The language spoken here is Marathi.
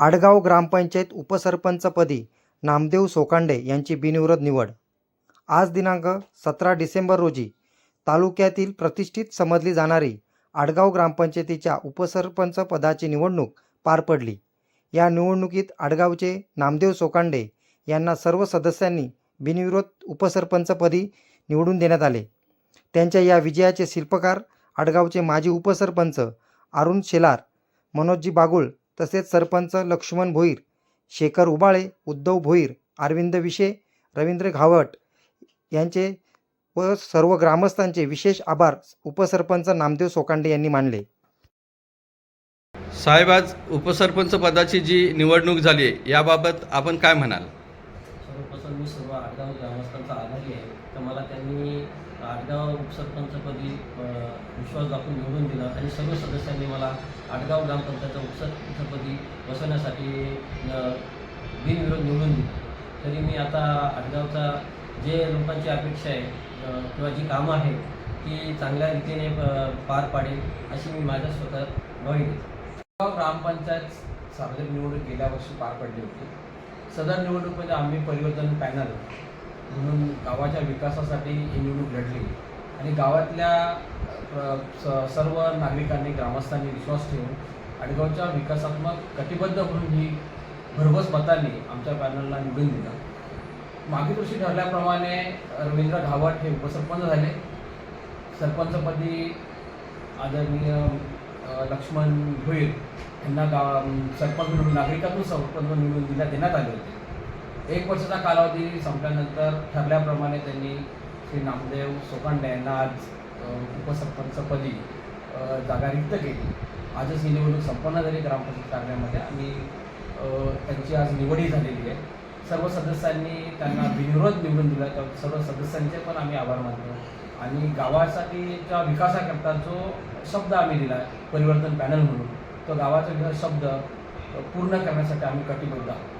आडगाव ग्रामपंचायत उपसरपंचपदी नामदेव सोकांडे यांची बिनविरोध निवड. आज दिनांक सतरा डिसेंबर रोजी तालुक्यातील प्रतिष्ठित समजली जाणारी आडगाव ग्रामपंचायतीच्या उपसरपंच पदाची निवडणूक पार पडली. या निवडणुकीत आडगावचे नामदेव सोकांडे यांना सर्व सदस्यांनी बिनविरोध उपसरपंचपदी निवडून देण्यात आले. त्यांच्या या विजयाचे शिल्पकार आडगावचे माजी उपसरपंच अरुण शेलार मनोजजी बागुळ तसेच सरपंच लक्ष्मण भोईर शेखर उबाळे उद्धव भोईर अरविंद विशे रवींद्र घावट यांचे व सर्व ग्रामस्थांचे विशेष आभार उपसरपंच नामदेव सोकांडे यांनी मानले. साहेब आज उपसरपंच पदाची जी निवडणूक झाली आहे याबाबत आपण काय म्हणाल? सर्वप्रथम मी सर्व आडगाव ग्रामस्थांचा आभारी आहे. मला त्यांनी आडगाव उपसरपंचपदी विश्वास दाखवून निवडून दिला. आणि सर्व सदस्यांनी मला आडगाव ग्रामपंचायतच्या उपसरपंचपदी बसवण्यासाठी बिनविरोध निवडून दिला. तरी मी आता आडगावचा जे लोकांची अपेक्षा आहे किंवा जी कामं आहेत ती चांगल्या रीतीने पार पाडेल अशी मी माझ्या स्वतः भावी आडगाव ग्रामपंचायत सार्वजनिक निवडणूक गेल्या वर्षी पार पडली होती. सदर निवडणूकमध्ये आम्ही परिवर्तन पॅनल म्हणून गावाच्या विकासासाठी ही निवडणूक लढली. आणि गावातल्या स- सर्व नागरिकांनी ग्रामस्थांनी विश्वास ठेवून आडगावच्या विकासात्मक कटिबद्ध म्हणून ही भरघोस मतांनी आमच्या पॅनलला निवडून दिला. मागील वर्षी ठरल्याप्रमाणे रवींद्र घावट हे उपसरपंच झाले. सरपंचपदी आदरणीय लक्ष्मण भोईर यांना गाव सरपंच म्हणून नागरिकातून सरपंच निवडून दिल्या देण्यात आले होते. एक वर्षाचा कालावधी संपल्यानंतर ठरल्याप्रमाणे त्यांनी श्री नामदेव सोकांडे यांना आज उपसरपंचपदी जागा रिक्त केली. आजच ही निवडणूक संपन्न झाली ग्रामपंचायत कार्यालयामध्ये आणि त्यांची आज निवडही झालेली आहे. सर्व सदस्यांनी त्यांना बिनविरोध निवडून दिला. तर सर्व सदस्यांचे पण आम्ही आभार मानतो. आणि गावासाठीच्या विकासाकरता जो शब्द आम्ही दिला परिवर्तन पॅनल म्हणून तो गावाचा शब्द पूर्ण करण्यासाठी आम्ही कटिबद्ध आहोत.